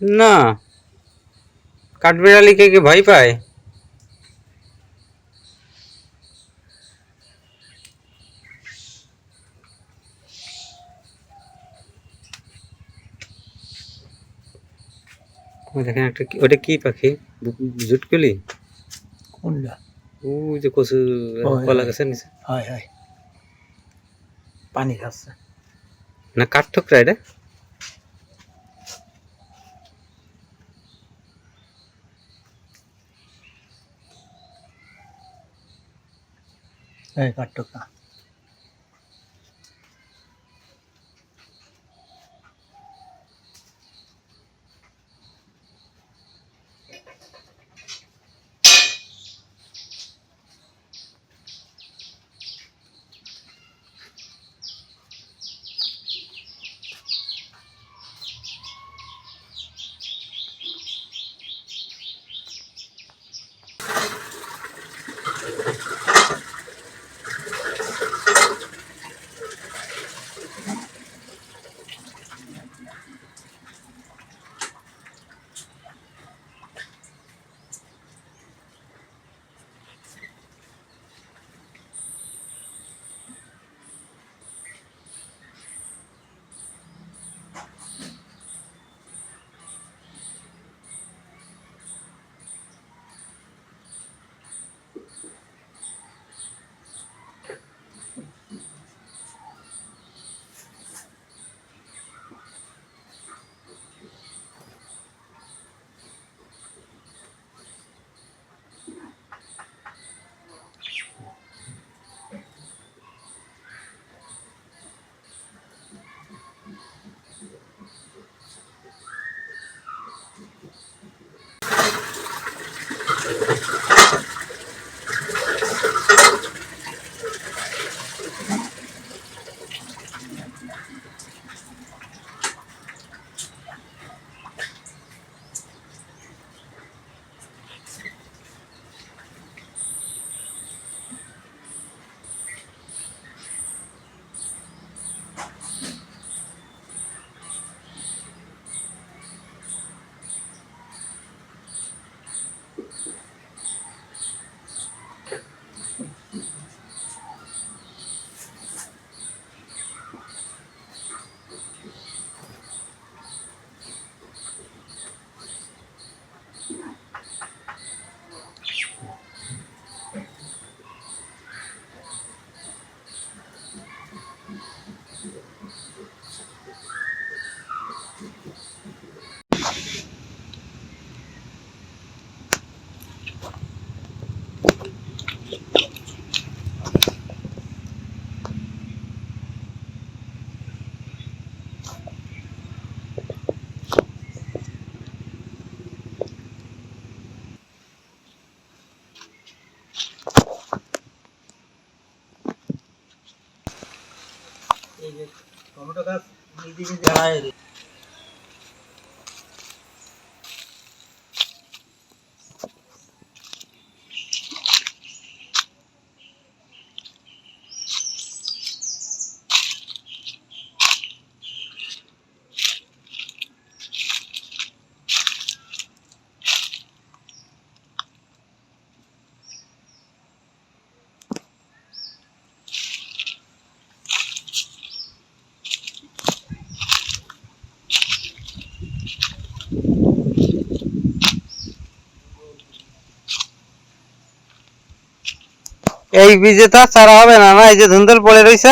না কাঠবিড়ালিকে কি ভয় পায় ওই দেখেন একটা ওটা কি পাখি? জুটকুলি? কোনটা ওই যে কচু কলা হ্যাঁ। গাছের নিচে। হয় হয়। পানি খাচ্ছে। না কাঠ ঠোকরা এটা? এই কাঠটোকা এই যে টমেটো গাছ নিজে নিজে এই বীজে তো চারা হবে না না? এই যে ধুন্দল পড়ে রয়েছে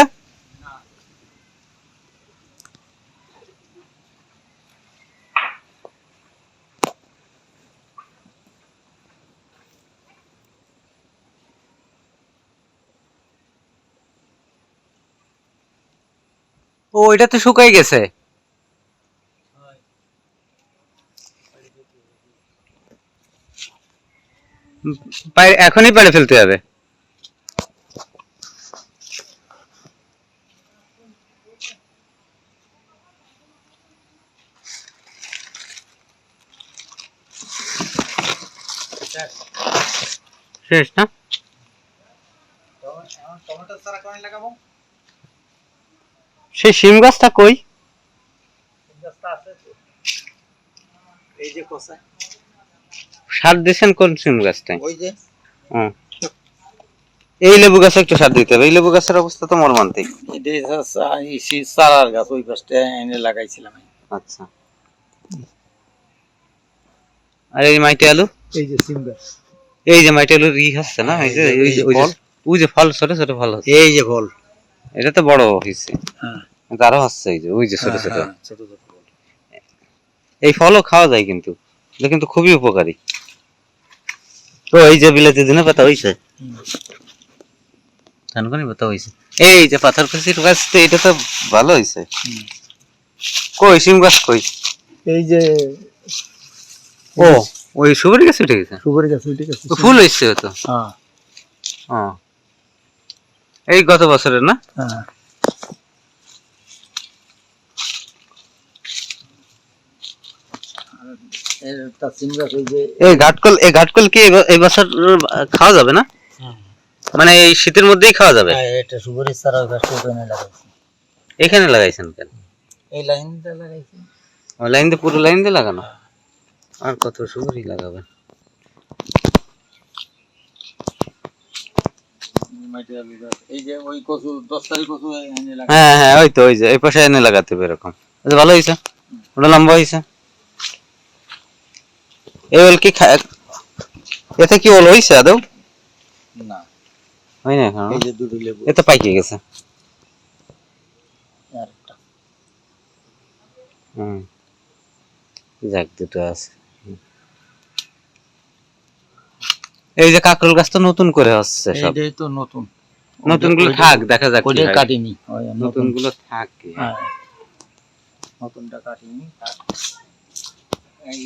ও, এটা তো শুকাই গেছে। এখনই পারে ফেলতে হবে। শেষ, না? সেই সিম গাছটা কই? সার দিয়েছেন কোন সিম গাছটায়। এই লেবু গাছে একটু সার দিতে হবে, এই লেবু গাছের অবস্থা তো মর্মান্তিক। চারার গাছ ওই গাছটা এনে লাগাইছিলাম আচ্ছা। আর এই মাইটি আলু? এই যে সিম গাছ। এই যে মাইটি আলুর ই হচ্ছে না? এই যে ওই যে ওই যে ফল। ওই যে ফল ছোট ছোট ফল হচ্ছে। এই যে ফল এটা তো বড় হয়েছে হ্যাঁ। আরও হচ্ছে এই যে ওই যে ছোট ছোট। হ্যাঁ, ছোট ফল এই ফলও খাওয়া যায় কিন্তু। এটা কিন্তু খুবই উপকারী। তো এই যে বিলাতি দিনে পাতা হইছে। ধানকনি পাতা হইছে। এই যে পাথর কুচির গাছ তো এটা তো ভালো হইছে। কই সিম গাছ কই? এই যে ও ওই সুপারি গাছ উঠে গেছে? সুপারি গাছ আছে তো ফুল হইছে তো? হ্যাঁ। এই গত বছরের না? হ্যাঁ। এর তা সিম গাছ ওই যে এই ঘাটকল এই ঘাটকল কি এই বছর খাওয়া যাবে না? মানে এই শীতের মধ্যেই খাওয়া যাবে? হ্যাঁ, এটা লাগাইছি। এখানে লাগাইছেন কেন? এই লাগাইছি। ও, লাইন দিয়ে পুরো লাইন দিয়ে লাগানো? আর কত সুপারি লাগাবে। হ্যাঁ হ্যাঁ ওই তো ওই যে এই পাশে এনে লাগাতে হবে এরকম। ভালো হয়েছে? ওটা লম্বা হয়েছে? এই ওল কি খা- এতে কি ওল হয়েছে আদৌ? না। হয় না এখন? এই যে দুটো লেবু। এতে পাইকে গেছে। আর হুম। যাক দুটো আছে হুম। এই যে কাকরোল গাছ তো নতুন করে হচ্ছে সব। এইটাই তো নতুন। নতুনগুলো থাক দেখা যাক ওইটা কাটিনি। নতুনগুলো থাক। হ্যাঁ। নতুনটা কাটিনি এই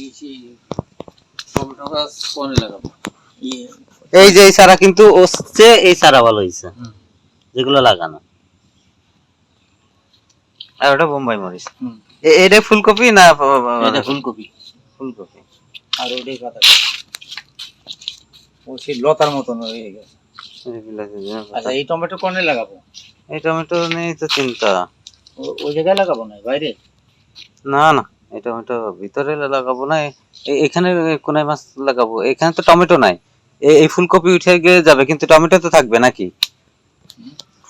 টমেটো গাছ কোনে লাগাবো। ইয়ে। এই যে এই চারা কিন্তু হচ্ছে এই চারা ভালো হুম, যেগুলো লাগানো। আর ওটা বোম্বাই মরিচ। হুম। এটা ফুলকপি না ফুলকপি। ফুলকপি। আর ওটাই পাতা। লতার মতন হয়ে গেছে। আচ্ছা এই টমেটো কোনে লাগাবো? এই টমেটো নেই তো চিন্তা ওই জায়গায় লাগাবো না বাইরে? না না এই টমেটো ভিতরে লাগাবো না এখানে কোনায় মাছ লাগাবো। এখানে তো টমেটো নাই। এই ফুলকপি উঠে গিয়ে যাবে কিন্তু টমেটো তো থাকবে নাকি?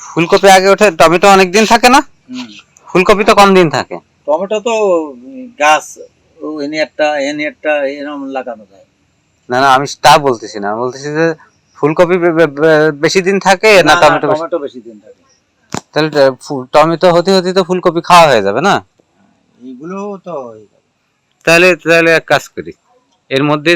ফুলকপি আগে ওঠে টমেটো অনেক দিন থাকে না? ফুলকপি তো কম দিন থাকে। টমেটো তো গাছ ও এনে একটা এনে একটা এরকম লাগানো যায়। না না আমি তা বলতেছি না। বলতেছি যে ফুলকপি বেশি দিন থাকে না টমেটো বেশি- দিন থাকে। তাহলে টমেটো হতে হতে তো ফুলকপি খাওয়া হয়ে যাবে না? এগুলো তো তাহলে তাহলে এক কাজ করি। এর মধ্যে